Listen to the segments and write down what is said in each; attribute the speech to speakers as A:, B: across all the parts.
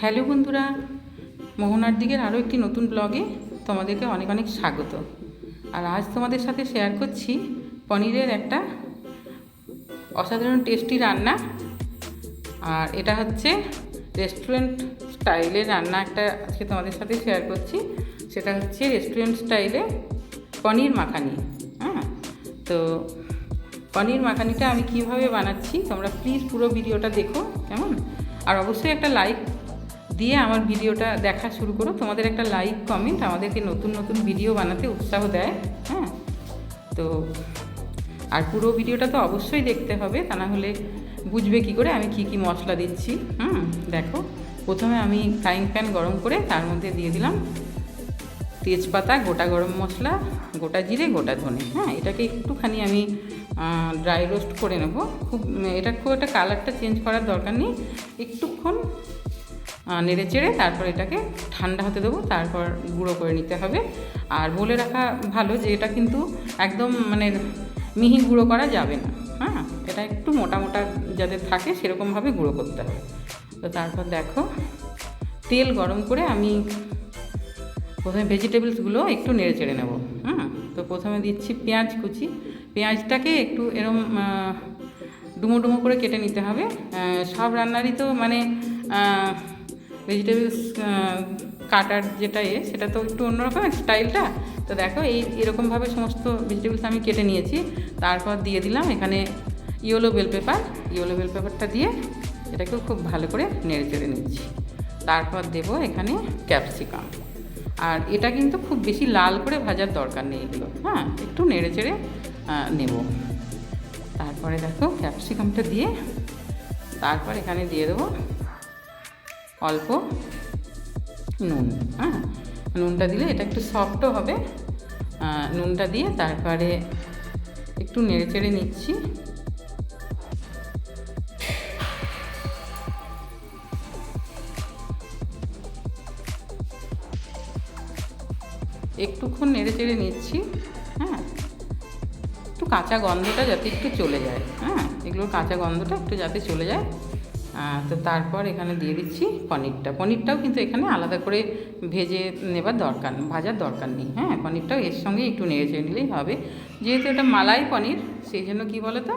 A: Hello বন্ধুরা, মোহনার দিকের আরও একটি নতুন ব্লগে তোমাদেরকে অনেক অনেক স্বাগত। আর আজ তোমাদের সাথে শেয়ার করছি পনিরের একটা অসাধারণ টেস্টি রান্না। আর এটা হচ্ছে রেস্টুরেন্ট স্টাইলের রান্না একটা আজকে তোমাদের সাথে শেয়ার করছি। সেটা হচ্ছে রেস্টুরেন্ট স্টাইলে পনির মাখানি হ্যাঁ? তো পনির মাখানিটা আমি কীভাবে বানাচ্ছি, তোমরা প্লিজ পুরো ভিডিওটা দেখো, কেমন? আর অবশ্যই একটা লাইক দিয়ে আমার ভিডিওটা দেখা শুরু করো। তোমাদের একটা লাইক কমেন্ট আমাদেরকে নতুন নতুন ভিডিও বানাতে উৎসাহ দেয় হ্যাঁ? তো, আর পুরো ভিডিওটা তো অবশ্যই দেখতে হবে, তা না হলে বুঝবে কি করে আমি কি কি মশলা দিচ্ছি, হুম? দেখো, প্রথমে আমি ফ্রাইং প্যান গরম করে তার মধ্যে দিয়ে দিলাম তেজপাতা, গোটা গরম মশলা, গোটা জিরে, গোটা ধনে হ্যাঁ? এটাকে একটুখানি আমি ড্রাই রোস্ট করে নেব। খুব এটা খুব একটা কালারটা চেঞ্জ করার দরকার নেই। একটুক্ষণ নেড়ে চেড়ে তারপর এটাকে ঠান্ডা হতে দেবো, তারপর গুঁড়ো করে নিতে হবে। আর বলে রাখা ভালো যে এটা কিন্তু একদম মানে মিহি গুঁড়ো করা যাবে না। হ্যাঁ এটা একটু মোটা মোটা যাদের থাকে সেরকমভাবে গুঁড়ো করতে হবে। তো তারপর দেখো, তেল গরম করে আমি প্রথমে ভেজিটেবলসগুলো একটু নেড়ে চেড়ে নেব। হ্যাঁ তো প্রথমে দিচ্ছি পেঁয়াজ কুচি। পেঁয়াজটাকে একটু এরম ডুমো ডুমো করে কেটে নিতে হবে। সব রান্নারই তো মানে ভেজিটেবলস কাটার যেটা এ, সেটা তো একটু অন্যরকম স্টাইলটা তো দেখো, এই এরকমভাবে সমস্ত ভেজিটেবলস আমি কেটে নিয়েছি। তারপর দিয়ে দিলাম এখানে yellow bell pepper yellow bell পেপারটা দিয়ে এটাকেও খুব ভালো করে নেড়ে চেড়ে নিচ্ছি। তারপর দেব এখানে ক্যাপসিকাম আর এটা কিন্তু খুব বেশি লাল করে ভাজার দরকার নেই এগুলো। হ্যাঁ একটু নেড়ে চেড়ে নেব। তারপরে দেখো ক্যাপসিকামটা দিয়ে তারপর এখানে দিয়ে দেবো অল্প নুন। হ্যাঁ নুনটা দিলে এটা একটু সফটও হবে। নুনটা দিয়ে তারপরে একটু নেড়ে চেড়ে নিচ্ছি। একটুক্ষণ নেড়ে চেড়ে নিচ্ছি। কাঁচা গন্ধটা যাতে একটু চলে যায় হ্যাঁ? এগুলোর কাঁচা গন্ধটা একটু যাতে চলে যায়। তো তারপর এখানে দিয়ে দিচ্ছি পনিরটা। পনিরটাও কিন্তু এখানে আলাদা করে ভেজে নেবার দরকার, ভাজার দরকার নেই হ্যাঁ? পনিরটাও এর সঙ্গে একটু নেড়ে নিলেই হবে। যেহেতু এটা মালাই পনির, সেই জন্য কী বলো তো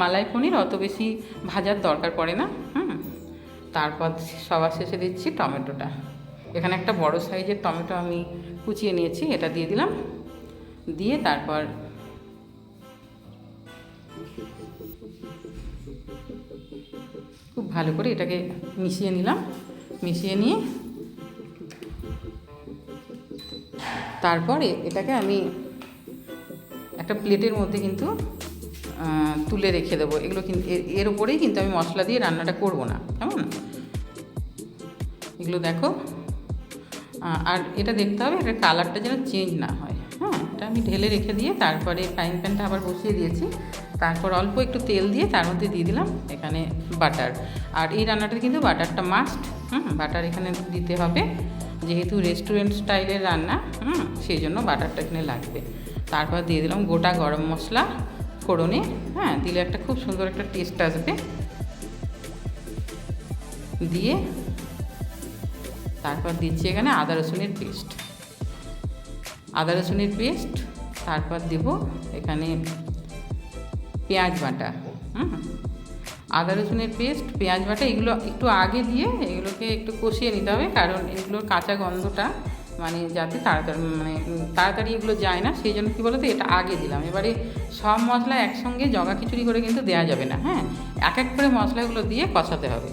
A: মালাই পনির অত বেশি ভাজার দরকার পড়ে না, হুম? তারপর সবার শেষে দিচ্ছি টমেটোটা। এখানে একটা বড় সাইজের টমেটো আমি কুচিয়ে নিয়েছি, এটা দিয়ে দিলাম। দিয়ে তারপর খুব ভালো করে এটাকে মিশিয়ে নিলাম। মিশিয়ে নিয়ে তারপরে এটাকে আমি একটা প্লেটের মধ্যে কিন্তু তুলে রেখে দেবো। এগুলো কিন্তু এর উপরেই কিন্তু আমি মশলা দিয়ে রান্নাটা করব না। কেমন? এগুলো দেখো। আর এটা দেখতে হবে এটার কালারটা যেন চেঞ্জ না হয়। হ্যাঁ এটা আমি ঢেলে রেখে দিয়ে তারপরে ফ্রাইং প্যানটা আবার বসিয়ে দিয়েছি। তারপর অল্প একটু তেল দিয়ে তার মধ্যে দিয়ে দিলাম এখানে বাটার। আর এই রান্নাটা কিন্তু বাটারটা মাস্ট হুম, বাটার এখানে দিতে হবে। যেহেতু রেস্টুরেন্ট স্টাইলের রান্না, হুম, সেই জন্য বাটারটা এখানে লাগবে। তারপর দিয়ে দিলাম গোটা গরম মশলা, ফোড়নে হ্যাঁ দিলে একটা খুব সুন্দর একটা টেস্ট আসবে। দিয়ে তারপর দিচ্ছি এখানে আদা রসুনের পেস্ট আদা রসুনের পেস্ট তারপর দেব এখানে পেঁয়াজ বাটা। হুম আদা, রসুনের পেস্ট, পেঁয়াজ বাটা, এগুলো একটু আগে দিয়ে এগুলোকে একটু কষিয়ে নিতে হবে, কারণ এগুলোর কাঁচা গন্ধটা মানে যাতে তাড়াতাড়ি মানে তাড়াতাড়ি এগুলো যায় না, সেই জন্য কী বলতো, এটা আগে দিলাম। এবারে সব মশলা একসঙ্গে জগা খিচুড়ি করে কিন্তু দেওয়া যাবে না হ্যাঁ? এক এক করে মশলাগুলো দিয়ে কষাতে হবে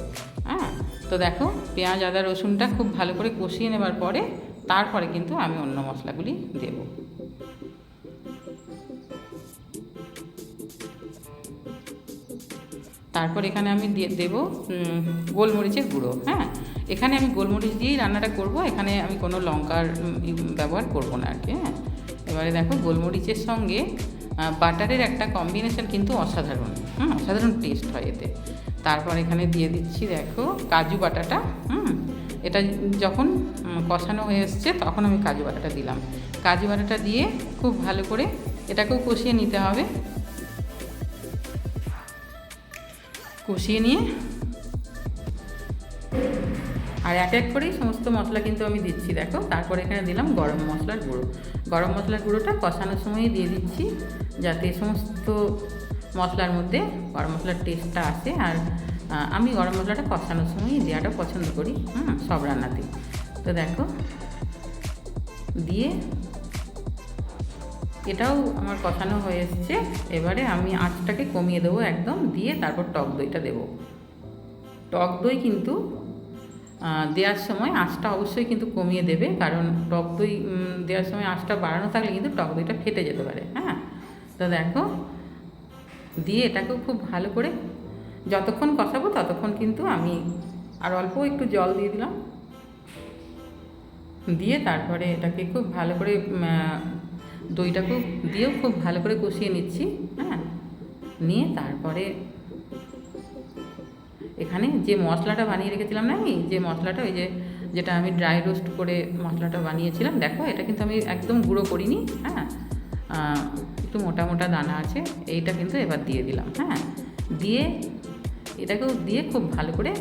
A: হ্যাঁ? তো দেখো, পেঁয়াজ, আদা, রসুনটা খুব ভালো করে কষিয়ে নেবার পরে তারপরে কিন্তু আমি অন্য মশলাগুলি দেবো। তারপর এখানে আমি দেবো গোলমরিচের গুঁড়ো হ্যাঁ? এখানে আমি গোলমরিচ দিয়েই রান্নাটা করব, এখানে আমি কোনো লঙ্কার ব্যবহার করব না আর কি হ্যাঁ? এবারে দেখো গোলমরিচের সঙ্গে বাটারের একটা কম্বিনেশন কিন্তু অসাধারণ, হুম? অসাধারণ টেস্ট হয় এতে। তারপর এখানে দিয়ে দিচ্ছি দেখো কাজু বাটাটা, হুম? এটা যখন কষানো হয়ে এসছে তখন আমি কাজু বাটাটা দিলাম। কাজু বাটাটা দিয়ে খুব ভালো করে এটাকেও কষিয়ে নিতে হবে কষিয়ে নিয়ে আর এক এক করেই সমস্ত মশলা কিন্তু আমি দিচ্ছি, দেখো। তারপরে এখানে দিলাম গরম মশলার গুঁড়ো। গরম মশলার গুঁড়োটা কষানোর সময়ই দিয়ে দিচ্ছি, যাতে সমস্ত মশলার মধ্যে গরম মশলার টেস্টটা আসে। আর আমি গরম মশলাটা কষানোর সময়ই দেওয়াটা পছন্দ করি, হুম, সব রান্নাতে তো দেখো, দিয়ে এটাও আমার কষানো হয়ে এসছে। এবারে আমি আঁচটাকে কমিয়ে দেবো একদম, দিয়ে তারপর টক দইটা দেবো। টক দই কিন্তু দেওয়ার সময় আঁচটা অবশ্যই কিন্তু কমিয়ে দেবে, কারণ টক দই দেওয়ার সময় আঁচটা বাড়ানো থাকলে কিন্তু টক দইটা ফেটে যেতে পারে হ্যাঁ? তো দেখো, দিয়ে এটাকেও খুব ভালো করে যতক্ষণ কষাবো ততক্ষণ কিন্তু আমি আর অল্প একটু জল দিয়ে দিলাম। দিয়ে তারপরে এটাকে খুব ভালো করে দইটাকেও দিয়েও খুব ভালো করে কষিয়ে নিচ্ছি হ্যাঁ? নিয়ে তারপরে এখানে যে মশলাটা বানিয়ে রেখেছিলাম না আমি, যে মশলাটা ওই যে যেটা আমি ড্রাই রোস্ট করে মশলাটা বানিয়েছিলাম, দেখো এটা কিন্তু আমি একদম গুঁড়ো করিনি হ্যাঁ? একটু মোটা মোটা দানা আছে, এইটা কিন্তু এবার দিয়ে দিলাম হ্যাঁ? দিয়ে এটাকেও দিয়ে খুব ভালো করে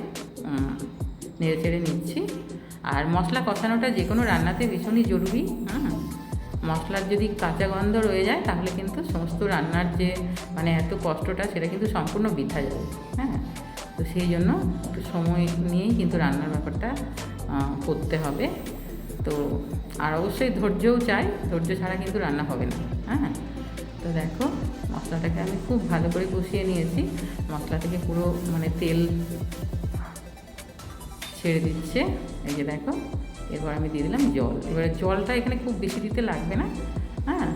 A: নেড়ে চেড়ে নিচ্ছি। আর মশলা কষানোটা যে কোনো রান্নাতে ভীষণই জরুরি হ্যাঁ? মশলার যদি কাঁচা গন্ধ রয়ে যায়, তাহলে কিন্তু সমস্ত রান্নার যে মানে এত কষ্টটা, সেটা কিন্তু সম্পূর্ণ বৃথা যাবে। হ্যাঁ? তো সেই জন্য একটু সময় নিয়েই কিন্তু রান্নার ব্যাপারটা করতে হবে। তো আর অবশ্যই ধৈর্যও চাই, ধৈর্য ছাড়া কিন্তু রান্না হবে না। হ্যাঁ? তো দেখো, মশলাটাকে আমি খুব ভালো করে কষিয়ে নিয়েছি। মশলা থেকে পুরো মানে তেল ছেড়ে দিচ্ছে। এই যে দেখো এরপর আমি দিয়ে দিলাম জল। এবারে জলটা এখানে খুব বেশি দিতে লাগবে না হ্যাঁ?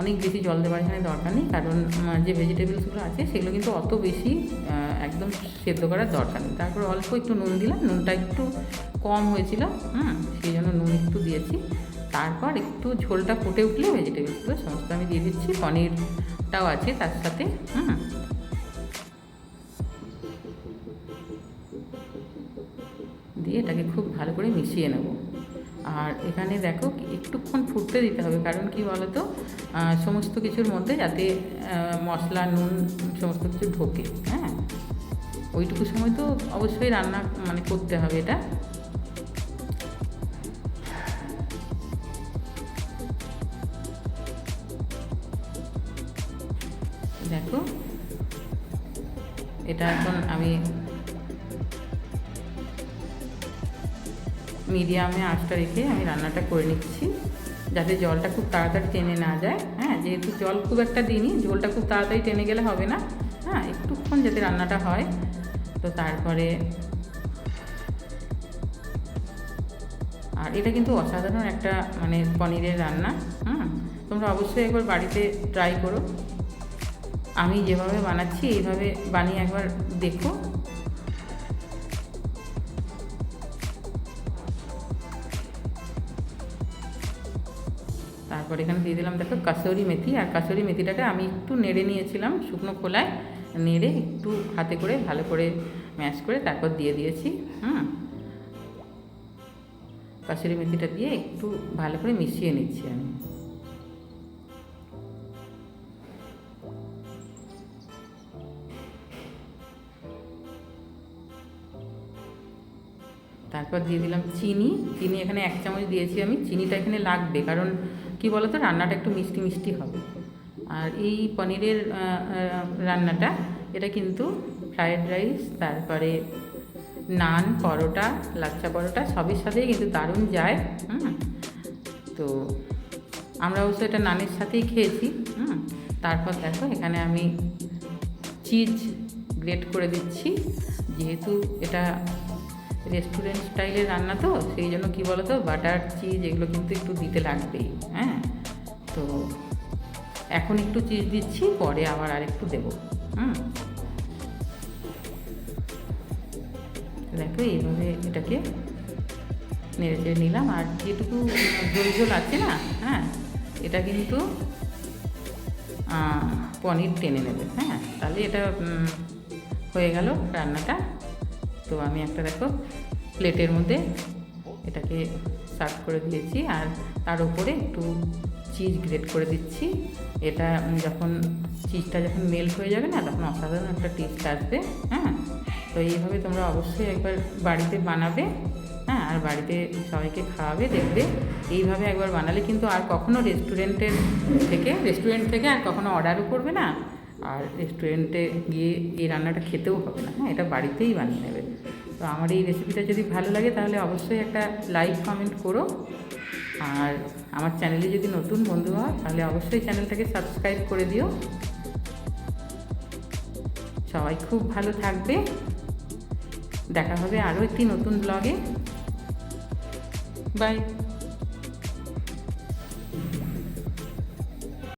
A: অনেক বেশি জল দেওয়ার এখানে দরকার নেই, কারণ যে ভেজিটেবলসগুলো আছে সেগুলো কিন্তু অত বেশি একদম সেদ্ধ করার দরকার নেই। তারপর অল্প একটু নুন দিলাম, নুনটা একটু কম হয়েছিল, হুম? সেই জন্য নুন একটু দিয়েছি। তারপর একটু ঝোলটা ফুটে উঠলে ভেজিটেবলসগুলো সমস্ত আমি দিয়ে দিচ্ছি, পনিরটাও আছে তার সাথে, হুম? এটাকে খুব ভালো করে মিশিয়ে নেব। আর এখানে দেখো একটুক্ষণ ফুটতে দিতে হবে, কারণ কি বলতো? সমস্ত কিছুর মধ্যে যাতে মশলা, নুন সমস্ত কিছু ঢোকে হ্যাঁ? ওইটুকু সময় তো অবশ্যই রান্না মানে করতে হবে এটা। দেখো, এটা এখন আমি মিডিয়ামে আঁচটা রেখে আমি রান্নাটা করে নিচ্ছি, যাতে জলটা খুব তাড়াতাড়ি টেনে না যায়। হ্যাঁ যেহেতু জল খুব একটা দিনই ঝোলটা খুব তাড়াতাড়ি টেনে গেলে হবে না। হ্যাঁ একটুক্ষণ যাতে রান্নাটা হয়। তো তারপরে আর এটা কিন্তু অসাধারণ একটা মানে পনিরের রান্না, হুম। তোমরা অবশ্যই একবার বাড়িতে ট্রাই করো। আমি যেভাবে বানাচ্ছি, এইভাবে বানিয়ে একবার দেখো। তারপর এখানে দিয়ে দিলাম, দেখো কাসৌরি মেথি, আর কাসৌরি মেথিটাকে আমি একটু নেড়ে নিয়েছিলাম শুকনো খোলায়, নেড়ে একটু হাতে করে ভালো করে ম্যাশ করে তারপর দিয়ে দিয়েছি, হুম। কাসুরি মেথিটা দিয়ে একটু ভালো করে মিশিয়ে নিচ্ছি আমি। তারপর দিয়ে দিলাম চিনি চিনি এখানে এক চামচ দিয়েছি আমি, চিনিটা এখানে লাগবে, কারণ কি বলতো, রান্নাটা একটু মিষ্টি মিষ্টি হবে। আর এই পনিরের রান্নাটা, এটা কিন্তু ফ্রায়েড রাইস, তারপরে নান, পরোটা, লাচ্চা পরোটা, সবের সাথেই কিন্তু দারুণ যায়, হুম? তো আমরা অবশ্য এটা নানের সাথেই খেয়েছি, হুম? তারপর দেখো, এখানে আমি চিজ গ্রেট করে দিচ্ছি, যেহেতু এটা রেস্টুরেন্ট স্টাইলের রান্না তো, সেই জন্য কী বলো তো বাটার চিজ এগুলো কিন্তু একটু দিতে লাগবেই হ্যাঁ? তো এখন একটু চিজ দিচ্ছি, পরে আবার আর একটু দেবো, হুম? দেখো, এইভাবে এটাকে নেড়ে নিলাম, আর যেটুকু ঝোল ঝোল আছে না হ্যাঁ এটা কিন্তু পনির টেনে নেবে হ্যাঁ? তাহলে এটা হয়ে গেল রান্নাটা। তো আমি একটা দেখো প্লেটের মধ্যে এটাকে সার্ভ করে দিয়েছি আর তার উপরে একটু চিজ গ্রেট করে দিচ্ছি। এটা যখন চিজটা যখন মেল্ট হয়ে যাবে না, তখন অসাধারণ একটা টেস্ট আসবে হ্যাঁ? তো এইভাবে তোমরা অবশ্যই একবার বাড়িতে বানাবে হ্যাঁ? আর বাড়িতে সবাইকে খাওয়াবে, দেখবে। এইভাবে একবার বানালে কিন্তু আর কখনো রেস্টুরেন্টের থেকে রেস্টুরেন্ট থেকে আর কখনো অর্ডারও করবে না। আর রেস্টুরেন্টে গিয়ে এই রান্নাটা খেতেও হবে না হ্যাঁ এটা বাড়িতেই বানিয়ে নেবে। তো আমার এই রেসিপিটা যদি ভালো লাগে তাহলে অবশ্যই একটা লাইক কমেন্ট করো। আর আমার চ্যানেলে যদি নতুন বন্ধু হয় তাহলে অবশ্যই চ্যানেলটাকে সাবস্ক্রাইব করে দিও। সবাই খুব ভালো থাকবে। দেখা হবে আরও একটি নতুন ব্লগে বাই